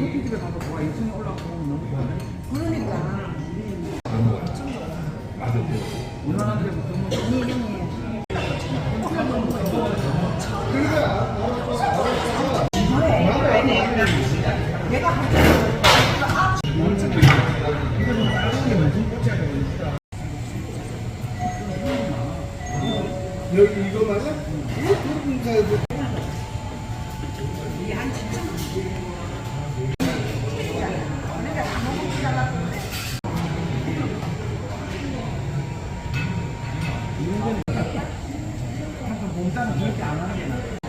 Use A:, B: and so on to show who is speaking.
A: 커피집에 가서 와 2층에 올라가고 너무 좋아해.
B: 그러니까.
A: 운전하는데 보통
B: 아니, 형님. 내가 할 때.
C: 여기 맞아?
A: 공짜는 그렇게 안 하는 게